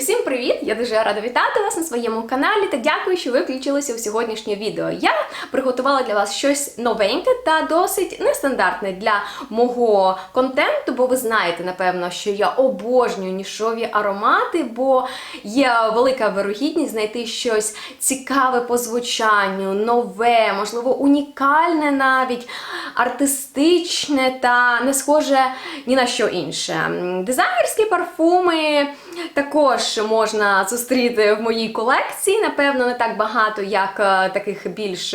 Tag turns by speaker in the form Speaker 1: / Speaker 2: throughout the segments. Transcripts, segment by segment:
Speaker 1: Усім привіт! Я дуже рада вітати вас на своєму каналі та дякую, що ви включилися у сьогоднішнє відео. Я приготувала для вас щось новеньке та досить нестандартне для мого контенту, бо ви знаєте, напевно, що я обожнюю нішові аромати, бо є велика вирогідність знайти щось цікаве по звучанню, нове, можливо, унікальне навіть, артистичне та не схоже ні на що інше. Дизайнерські парфуми також можна зустріти в моїй колекції. Напевно, не так багато, як е, таких більш.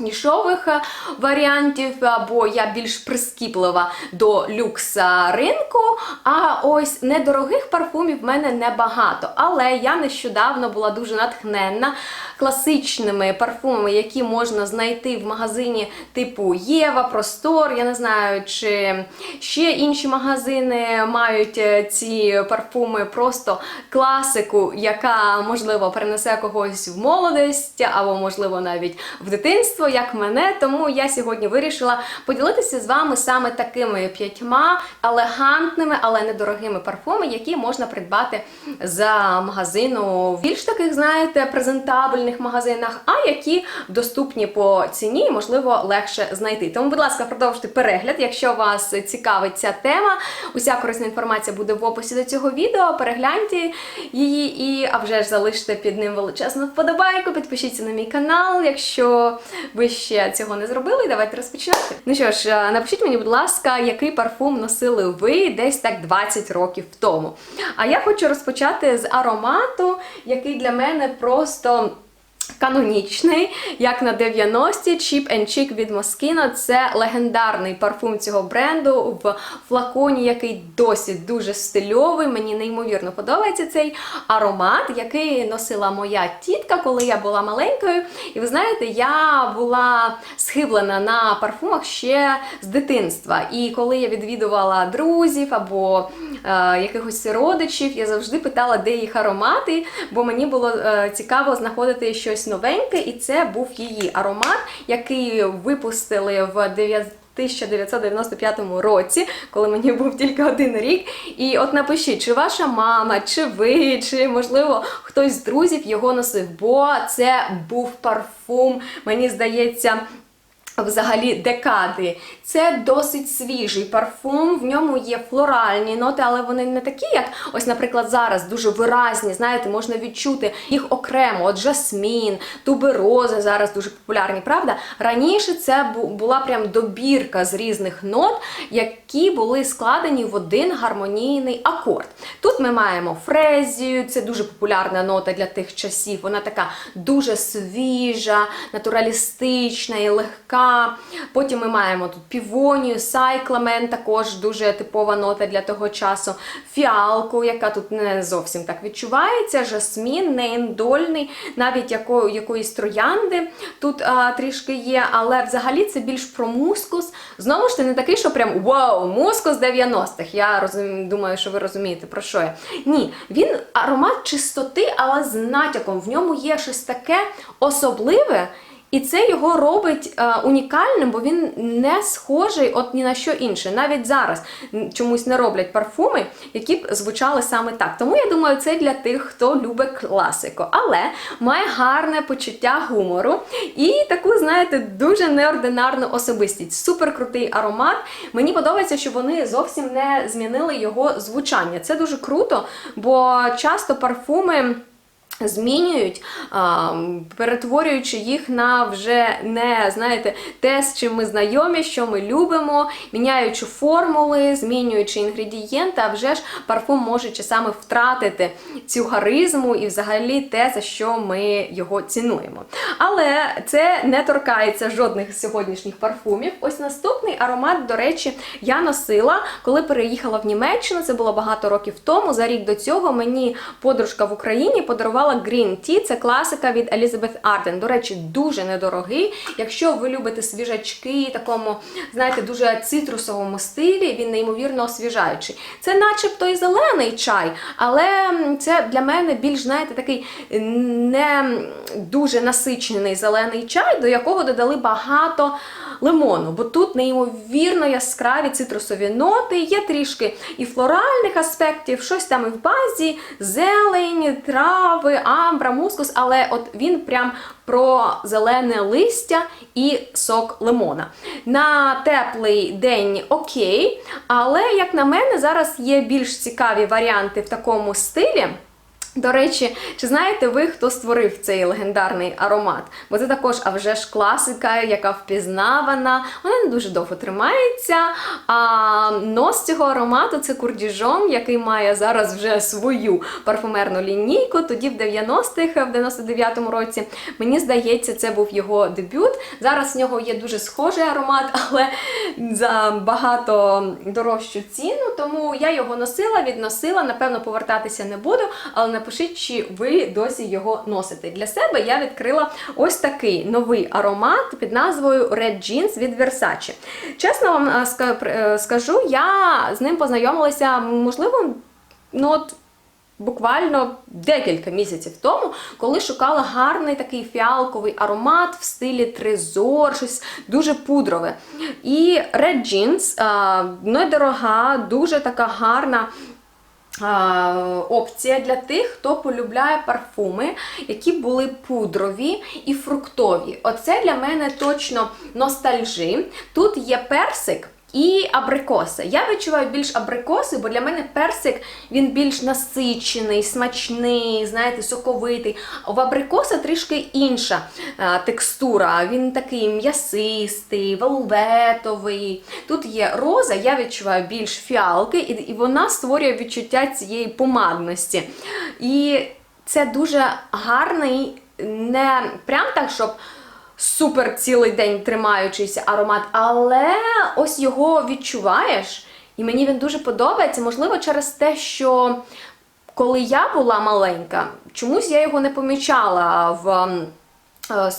Speaker 1: Нішових е, варіантів, або я більш прискіплива до люкса ринку. А ось недорогих парфумів в мене небагато. Але я нещодавно була дуже натхненна класичними парфумами, які можна знайти в магазині типу Єва, Простор. Я не знаю, чи ще інші магазини мають е, ці парфуми просто класику, яка можливо перенесе когось в молодість, або можливо навіть в дитинство, як мене. Тому я сьогодні вирішила поділитися з вами саме такими п'ятьма елегантними, але недорогими парфумами, які можна придбати за магазину в більш таких, знаєте, презентабельних магазинах, а які доступні по ціні і, можливо, легше знайти. Тому, будь ласка, продовжуйте перегляд, якщо вас цікавить ця тема. Уся корисна інформація буде в описі до цього відео. Перегляньте її і, а вже ж залиште під ним величезну вподобайку, підпишіться на мій канал, якщо ви ще цього не зробили. Давайте розпочинати. Ну що ж, напишіть мені, будь ласка, який парфум носили ви десь так 20 років тому. А я хочу розпочати з аромату, який для мене просто. Канонічний, як на 90-ті, Cheap and Chic від Moschino. Це легендарний парфум цього бренду в флаконі, який досі дуже стильовий. Мені неймовірно подобається цей аромат, який носила моя тітка, коли я була маленькою. І ви знаєте, я була схиблена на парфумах ще з дитинства. І коли я відвідувала друзів або е, якихось родичів, я завжди питала, де їх аромати, бо мені було е, цікаво знаходити щось новеньке, і це був її аромат, який випустили в 9 1995 році, коли мені був тільки один рік. І от напишіть, чи ваша мама, чи ви, чи можливо хтось з друзів його носив, бо це був парфум, мені здається. Взагалі декади. Це досить свіжий парфум, в ньому є флоральні ноти, але вони не такі, як ось, наприклад, зараз дуже виразні. Знаєте, можна відчути їх окремо. От жасмін, туберози зараз дуже популярні, правда? Раніше це була прям добірка з різних нот, які були складені в один гармонійний акорд. Тут ми маємо фрезію, це дуже популярна нота для тих часів. Вона така дуже свіжа, натуралістична і легка. Потім ми маємо тут півонію, сайкламен, також дуже типова нота для того часу. Фіалку, яка тут не зовсім так відчувається. Жасмін, неіндольний, навіть яко, якоїсь троянди тут а, трішки є, але взагалі це більш про мускус. Знову ж таки, не такий, що прям вау, мускус 90-х. Я розум, думаю, що ви розумієте, про що я. Ні, він аромат чистоти, але з натяком. В ньому є щось таке особливе. І це його робить е, унікальним, бо він не схожий от ні на що інше. Навіть зараз чомусь не роблять парфуми, які б звучали саме так. Тому я думаю, це для тих, хто любить класику, але має гарне почуття гумору і таку, знаєте, дуже неординарну особистість. Супер крутий аромат. Мені подобається, що вони зовсім не змінили його звучання. Це дуже круто, бо часто парфуми. Змінюють, перетворюючи їх на вже не знаєте, те, з чим ми знайомі, що ми любимо, міняючи формули, змінюючи інгредієнти, а вже ж парфум може часами втратити цю харизму і взагалі те, за що ми його цінуємо. Але це не торкається жодних сьогоднішніх парфумів. Ось наступний аромат, до речі, я носила, коли переїхала в Німеччину. Це було багато років тому. За рік до цього мені подружка в Україні подарувала Green Tea, це класика від Elizabeth Arden. До речі, дуже недорогий. Якщо ви любите свіжачки, такому, знаєте, дуже цитрусовому стилі, він неймовірно освіжаючий. Це начебто і зелений чай, але це для мене більш, знаєте, такий не дуже насичений зелений чай, до якого додали багато лимону, бо тут неймовірно яскраві цитрусові ноти, є трішки і флоральних аспектів, щось там і в базі, зелень, трави, амбра, мускус, але от він прям про зелене листя і сок лимона. На теплий день окей, але, як на мене, зараз є більш цікаві варіанти в такому стилі. До речі, чи знаєте ви, хто створив цей легендарний аромат? Бо це також, а вже ж класика, яка впізнавана, вона не дуже довго тримається. А нос цього аромату це курдіжон, який має зараз вже свою парфумерну лінійку. Тоді в 90-х, в 99-му році, мені здається, це був його дебют. Зараз в нього є дуже схожий аромат, але за багато дорожчу ціну. Тому я його носила, відносила. Напевно, повертатися не буду, але напишіть, чи ви досі його носите. Для себе я відкрила ось такий новий аромат під назвою Red Jeans від Versace. Чесно вам е, е, скажу, я з ним познайомилася, можливо, ну от. Буквально декілька місяців тому, коли шукала гарний такий фіалковий аромат в стилі трезор, щось дуже пудрове. І Red Jeans а, недорога, дуже така гарна. Опція для тих, хто полюбляє парфуми, які були пудрові і фруктові. Оце для мене точно ностальжі. Тут є персик. І абрикоси. Я відчуваю більш абрикоси, бо для мене персик він більш насичений, смачний, знаєте, соковитий. В абрикоса трішки інша е, текстура. Він такий м'ясистий, велветовий. Тут є роза, я відчуваю більш фіалки, і, і вона створює відчуття цієї помадності. І це дуже гарний, не прям так, щоб супер цілий день тримаючийся аромат, але ось його відчуваєш, і мені він дуже подобається. Можливо, через те, що коли я була маленька, чомусь я його не помічала в. Е,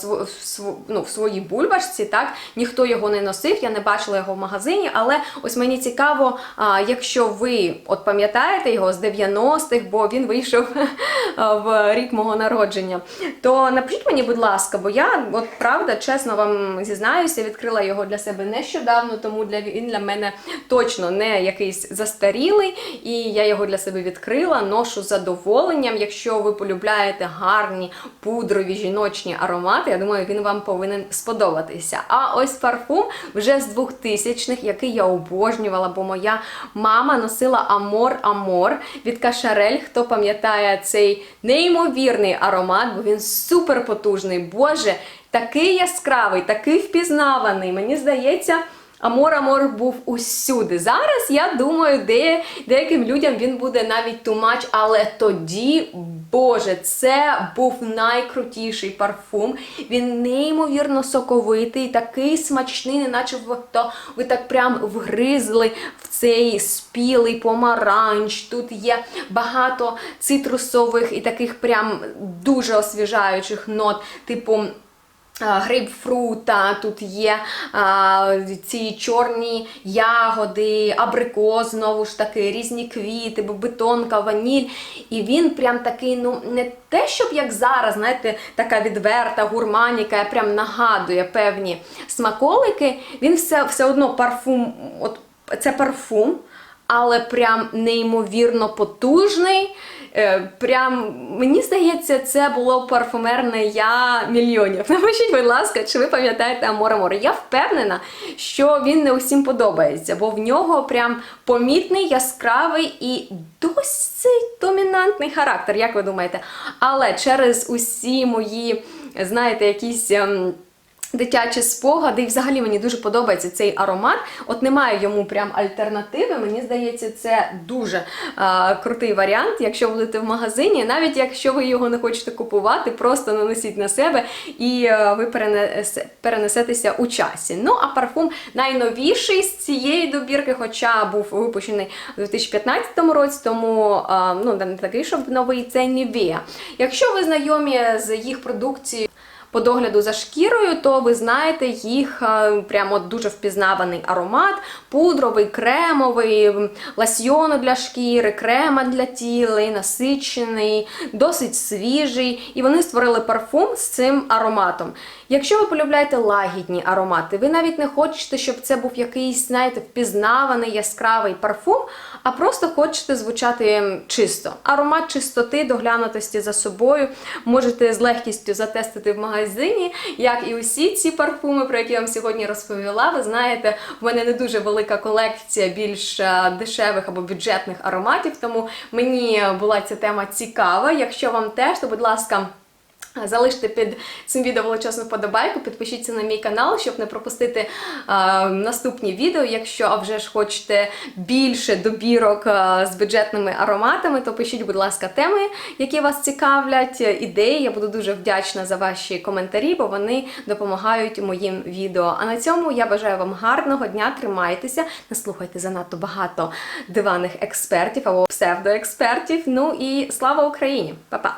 Speaker 1: ну, в своїй бульбашці, так ніхто його не носив, я не бачила його в магазині. Але ось мені цікаво, а, якщо ви от пам'ятаєте його з 90-х, бо він вийшов в рік мого народження, то напишіть мені, будь ласка, бо я, от правда, чесно вам зізнаюся, відкрила його для себе нещодавно, тому для він для мене точно не якийсь застарілий, і я його для себе відкрила, ношу з задоволенням. Якщо ви полюбляєте гарні пудрові жіночні аромати, я думаю, він вам повинен сподобатися. А ось парфум вже з 2000-х, який я обожнювала, бо моя мама носила Амор Амор від Кашарель. Хто пам'ятає цей неймовірний аромат, бо він супер потужний. Боже, такий яскравий, такий впізнаваний. Мені здається. Амор Амор був усюди. Зараз я думаю, де, деяким людям він буде навіть much, але тоді, Боже, це був найкрутіший парфум. Він неймовірно соковитий, такий смачний, неначе ви, то, ви так прям вгризли в цей спілий помаранч. Тут є багато цитрусових і таких прям дуже освіжаючих нот, типу. Грейпфрута, тут є а, ці чорні ягоди, абрикос, знову ж таки, різні квіти, бетонка, ваніль. І він прям такий, ну, не те, щоб як зараз, знаєте, така відверта гурманіка, яка прям нагадує певні смаколики. Він все, все одно парфум, от це парфум, але прям неймовірно потужний. Е, Прям мені здається, це було парфумерне я мільйонів. Напишіть, будь ласка, чи ви пам'ятаєте Амор Амор? Я впевнена, що він не усім подобається, бо в нього прям помітний, яскравий і досить домінантний характер, як ви думаєте? Але через усі мої, знаєте, якісь. Дитячі спогади, і взагалі мені дуже подобається цей аромат. От немає йому прям альтернативи. Мені здається, це дуже а, крутий варіант. Якщо будете в магазині, навіть якщо ви його не хочете купувати, просто нанесіть на себе і а, ви перенесе, перенесетеся у часі. Ну а парфум найновіший з цієї добірки, хоча був випущений у 2015 році, тому а, ну не такий, щоб новий це Nivea. Якщо ви знайомі з їх продукцією. По догляду за шкірою, то ви знаєте їх е, прямо дуже впізнаваний аромат, пудровий, кремовий, ласьйону для шкіри, крема для тіла, насичений, досить свіжий. І вони створили парфум з цим ароматом. Якщо ви полюбляєте лагідні аромати, ви навіть не хочете, щоб це був якийсь, знаєте, впізнаваний яскравий парфум, а просто хочете звучати чисто. Аромат чистоти, доглянутості за собою можете з легкістю затестити в магазині, як і усі ці парфуми, про які я вам сьогодні розповіла. Ви знаєте, в мене не дуже велика колекція більш е, дешевих або бюджетних ароматів, тому мені була ця тема цікава. Якщо вам теж, то будь ласка. Залиште під цим відео величезну вподобайку, підпишіться на мій канал, щоб не пропустити е, наступні відео. Якщо а вже ж хочете більше добірок е, з бюджетними ароматами, то пишіть, будь ласка, теми, які вас цікавлять, ідеї. Я буду дуже вдячна за ваші коментарі, бо вони допомагають моїм відео. А на цьому я бажаю вам гарного дня, тримайтеся, не слухайте занадто багато диваних експертів або псевдоекспертів. Ну і слава Україні! Па-па!